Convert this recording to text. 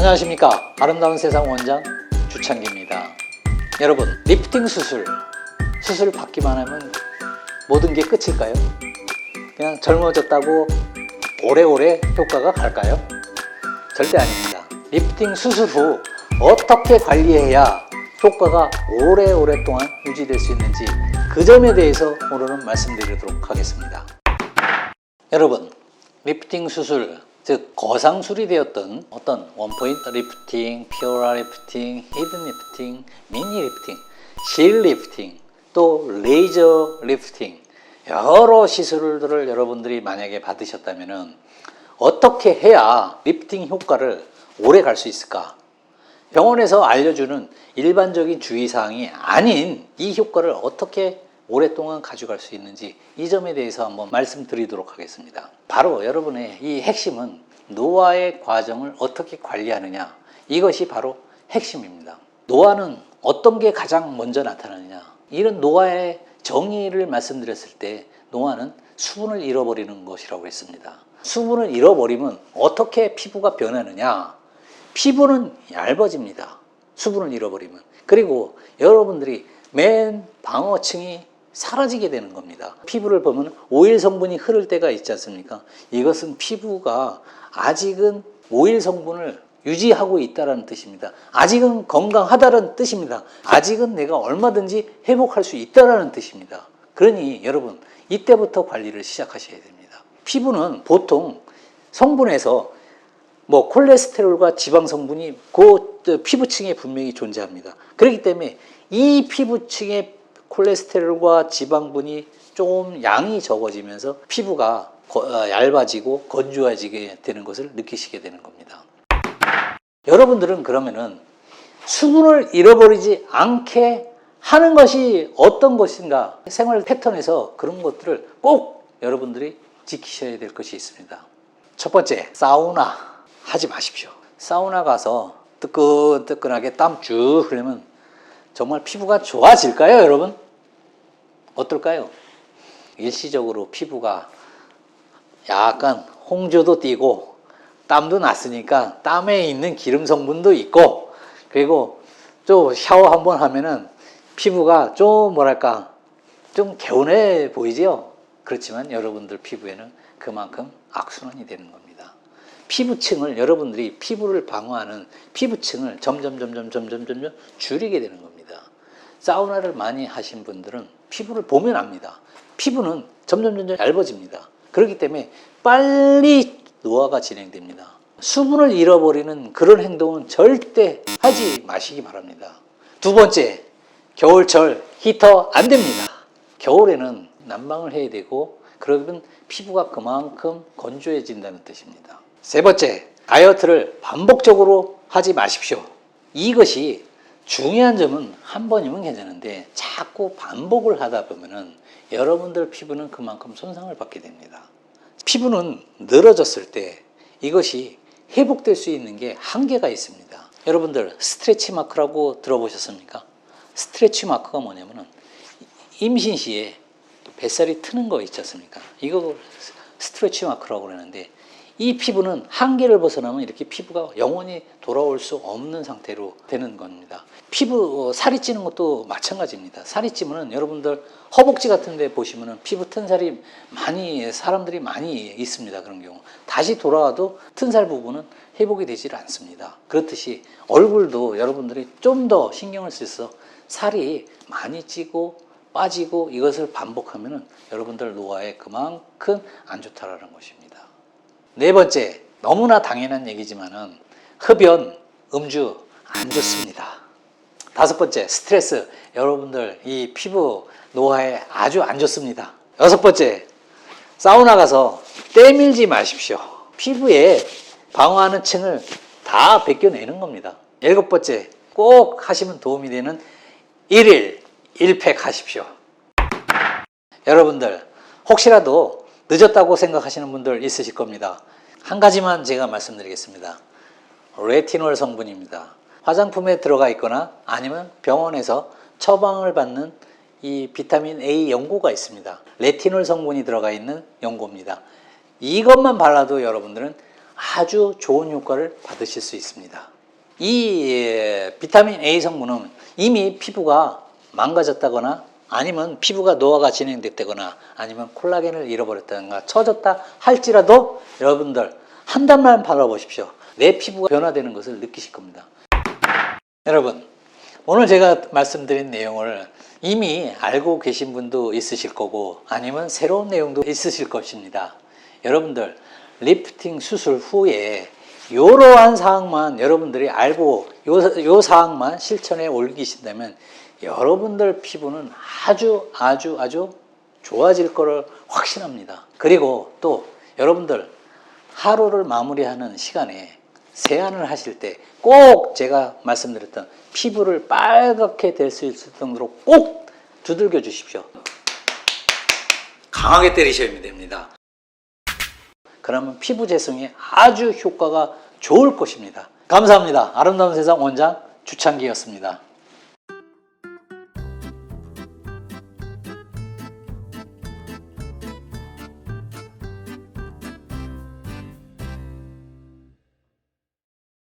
안녕하십니까. 아름다운 세상 원장 주창기입니다. 여러분 리프팅 수술. 수술 받기만 하면 모든 게 끝일까요? 그냥 젊어졌다고 오래오래 효과가 갈까요? 절대 아닙니다. 리프팅 수술 후 어떻게 관리해야 효과가 오래오래 동안 유지될 수 있는지 그 점에 대해서 오늘은 말씀드리도록 하겠습니다. 여러분 리프팅 수술 즉 거상술이 되었던 어떤 원포인트 리프팅, 피오라 리프팅, 히든 리프팅, 미니 리프팅, 실 리프팅, 또 레이저 리프팅 여러 시술들을 여러분들이 만약에 받으셨다면 어떻게 해야 리프팅 효과를 오래 갈 수 있을까? 병원에서 알려주는 일반적인 주의사항이 아닌 이 효과를 어떻게 오랫동안 가져갈 수 있는지 이 점에 대해서 한번 말씀드리도록 하겠습니다. 바로 여러분의 이 핵심은 노화의 과정을 어떻게 관리하느냐 이것이 바로 핵심입니다. 노화는 어떤 게 가장 먼저 나타나느냐 이런 노화의 정의를 말씀드렸을 때 노화는 수분을 잃어버리는 것이라고 했습니다. 수분을 잃어버리면 어떻게 피부가 변하느냐 피부는 얇아집니다. 수분을 잃어버리면. 그리고 여러분들이 맨 방어층이 사라지게 되는 겁니다. 피부를 보면 오일 성분이 흐를 때가 있지 않습니까? 이것은 피부가 아직은 오일 성분을 유지하고 있다는 뜻입니다. 아직은 건강하다는 뜻입니다. 아직은 내가 얼마든지 회복할 수 있다는 뜻입니다. 그러니 여러분 이때부터 관리를 시작하셔야 됩니다. 피부는 보통 성분에서 뭐 콜레스테롤과 지방 성분이 그 피부층에 분명히 존재합니다. 그렇기 때문에 이 피부층의 콜레스테롤과 지방분이 좀 양이 적어지면서 피부가 거- 어, 얇아지고 건조해지게 되는 것을 느끼시게 되는 겁니다. 여러분들은 그러면은 수분을 잃어버리지 않게 하는 것이 어떤 것인가 생활 패턴에서 그런 것들을 꼭 여러분들이 지키셔야 될 것이 있습니다. 첫 번째, 사우나 하지 마십시오. 사우나 가서 뜨끈뜨끈하게 땀 쭉 흘리면 정말 피부가 좋아질까요, 여러분? 어떨까요? 일시적으로 피부가 약간 홍조도 띄고 땀도 났으니까 땀에 있는 기름 성분도 있고 그리고 또 샤워 한번 하면은 피부가 좀 뭐랄까 좀 개운해 보이지요? 그렇지만 여러분들 피부에는 그만큼 악순환이 되는 겁니다. 피부층을 여러분들이 피부를 방어하는 피부층을 점점 점점 점점 점점 줄이게 되는 겁니다. 사우나를 많이 하신 분들은 피부를 보면 압니다. 피부는 점점 점점 얇아집니다. 그렇기 때문에 빨리 노화가 진행됩니다. 수분을 잃어버리는 그런 행동은 절대 하지 마시기 바랍니다. 두 번째, 겨울철 히터 안 됩니다. 겨울에는 난방을 해야 되고 그러면 피부가 그만큼 건조해진다는 뜻입니다. 세 번째, 다이어트를 반복적으로 하지 마십시오. 이것이 중요한 점은 한 번이면 괜찮은데 자꾸 반복을 하다 보면은 여러분들 피부는 그만큼 손상을 받게 됩니다. 피부는 늘어졌을 때 이것이 회복될 수 있는 게 한계가 있습니다. 여러분들 스트레치 마크라고 들어보셨습니까? 스트레치 마크가 뭐냐면은 임신 시에 뱃살이 트는 거 있지 않습니까? 이거 스트레치 마크라고 그러는데 이 피부는 한계를 벗어나면 이렇게 피부가 영원히 돌아올 수 없는 상태로 되는 겁니다. 피부 어, 살이 찌는 것도 마찬가지입니다. 살이 찌면은 여러분들 허벅지 같은 데 보시면은 피부 튼살이 많이 사람들이 많이 있습니다. 그런 경우. 다시 돌아와도 튼살 부분은 회복이 되질 않습니다. 그렇듯이 얼굴도 여러분들이 좀 더 신경을 써서 살이 많이 찌고 빠지고 이것을 반복하면은 여러분들 노화에 그만큼 안 좋다라는 것입니다. 네 번째, 너무나 당연한 얘기지만은 흡연, 음주 안 좋습니다. 다섯 번째, 스트레스. 여러분들 이 피부 노화에 아주 안 좋습니다. 여섯 번째, 사우나 가서 때밀지 마십시오. 피부에 방어하는 층을 다 벗겨내는 겁니다. 일곱 번째, 꼭 하시면 도움이 되는 일일 1팩 하십시오. 여러분들 혹시라도 늦었다고 생각하시는 분들 있으실 겁니다. 한 가지만 제가 말씀드리겠습니다. 레티놀 성분입니다. 화장품에 들어가 있거나 아니면 병원에서 처방을 받는 이 비타민 A 연고가 있습니다. 레티놀 성분이 들어가 있는 연고입니다. 이것만 발라도 여러분들은 아주 좋은 효과를 받으실 수 있습니다. 이 예, 비타민 A 성분은 이미 피부가 망가졌다거나 아니면 피부가 노화가 진행됐다거나 아니면 콜라겐을 잃어버렸다거나 처졌다 할지라도 여러분들 한 달만 발라보십시오. 내 피부가 변화되는 것을 느끼실 겁니다. 여러분, 오늘 제가 말씀드린 내용을 이미 알고 계신 분도 있으실 거고 아니면 새로운 내용도 있으실 것입니다. 여러분들, 리프팅 수술 후에 이러한 사항만 여러분들이 알고 요, 요 사항만 실천에 옮기신다면 여러분들 피부는 아주 아주 아주 좋아질 거를 확신합니다. 그리고 또 여러분들 하루를 마무리하는 시간에 세안을 하실 때 꼭 제가 말씀드렸던 피부를 빨갛게 될 수 있을 정도로 꼭 두들겨 주십시오. 강하게 때리셔야 됩니다. 그러면 피부 재성에 아주 효과가 좋을 것입니다. 감사합니다. 아름다운 세상 원장 주창기였습니다.